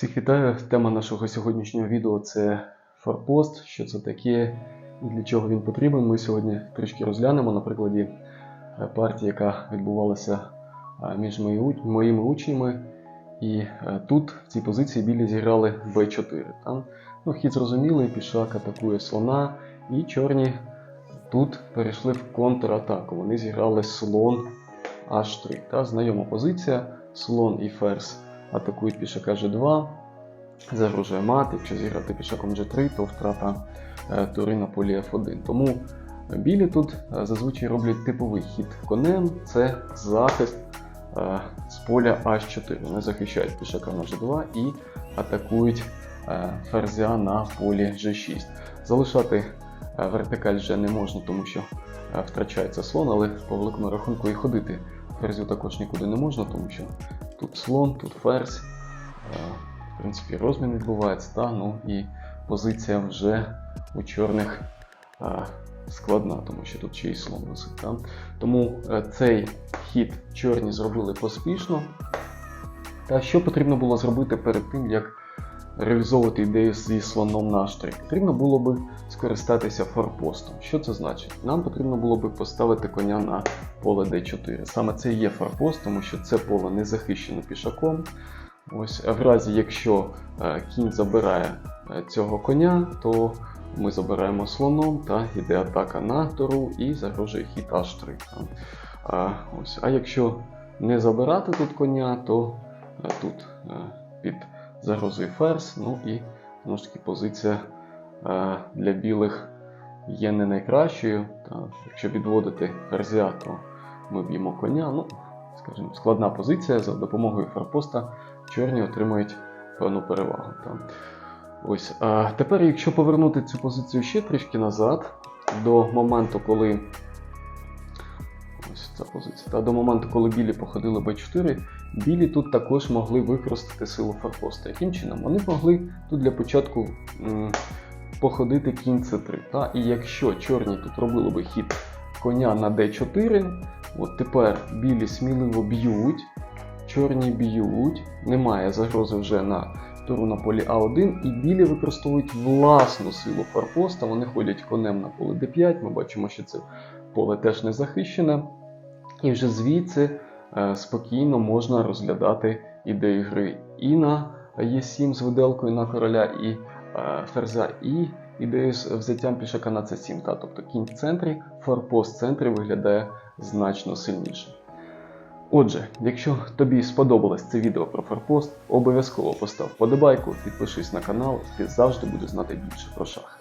Всіх вітаю. Тема нашого сьогоднішнього відео це форпост, що це таке і для чого він потрібен. Ми сьогодні трішки розглянемо на прикладі е, партії, яка відбувалася е, між моїми учнями. І е, тут в цій позиції білі зіграли b4. Там, ну, хід зрозумілий, пішак атакує слона, і чорні тут перейшли в контратаку. Вони зіграли слон h3. Та, знайома позиція, слон і ферзь атакують пішака G2, загрожує мат. Якщо зіграти пішаком G3, то втрата е, тури на полі F1. Тому білі тут е, зазвичай роблять типовий хід конем, це захист е, з поля H4. Вони захищають пішака на G2 і атакують е, ферзя на полі G6. Залишати е, вертикаль вже не можна, тому що е, втрачається слон, але по великому рахунку і ходити ферзю також нікуди не можна, тому що тут слон, тут ферзь. Е, В принципі, розмін відбувається, та, ну і позиція вже у чорних е, складна, тому що тут ще й слон висить. Та. Тому е, цей хід чорні зробили поспішно. Та що потрібно було зробити перед тим, як реалізовувати ідею зі слоном на h3? Потрібно було би скористатися форпостом. Що це значить? Нам потрібно було би поставити коня на поле d4. Саме це є форпост, тому що це поле не захищено пішаком. Ось, в разі, якщо е, кінь забирає е, цього коня, то ми забираємо слоном та йде атака на туру і загрожує хід h3. А, ось. а якщо не забирати тут коня, то е, тут е, під загрозою ферзь, ну і знову ж таки позиція е, для білих є не найкращою. Та, якщо відводити ферзя, то ми б'ємо коня. Ну, скажімо, складна позиція за допомогою форпоста чорні отримують певну перевагу. Та. Ось. А тепер, якщо повернути цю позицію ще трішки назад, до моменту, коли. Ось ця позиція. Та до моменту, коли білі походили b4, білі тут також могли використати силу форпоста. Яким чином? Вони могли тут для початку м, походити кінь c3. Та? І якщо чорні тут робили би хід коня на d4, от тепер білі сміливо б'ють, чорні б'ють, немає загрози вже на туру на полі А1, і білі використовують власну силу форпоста. Вони ходять конем на поле d5. Ми бачимо, що це поле теж не захищене. І вже звідси е, спокійно можна розглядати ідею гри і на Е7 з виделкою на короля і е, ферзя, і ідею з взяттям пішака на С7. Та, тобто кінь в центрі, форпост в центрі виглядає значно сильніше. Отже, якщо тобі сподобалось це відео про форпост, обов'язково постав вподобайку, підпишись на канал, ти завжди будеш знати більше про шахи.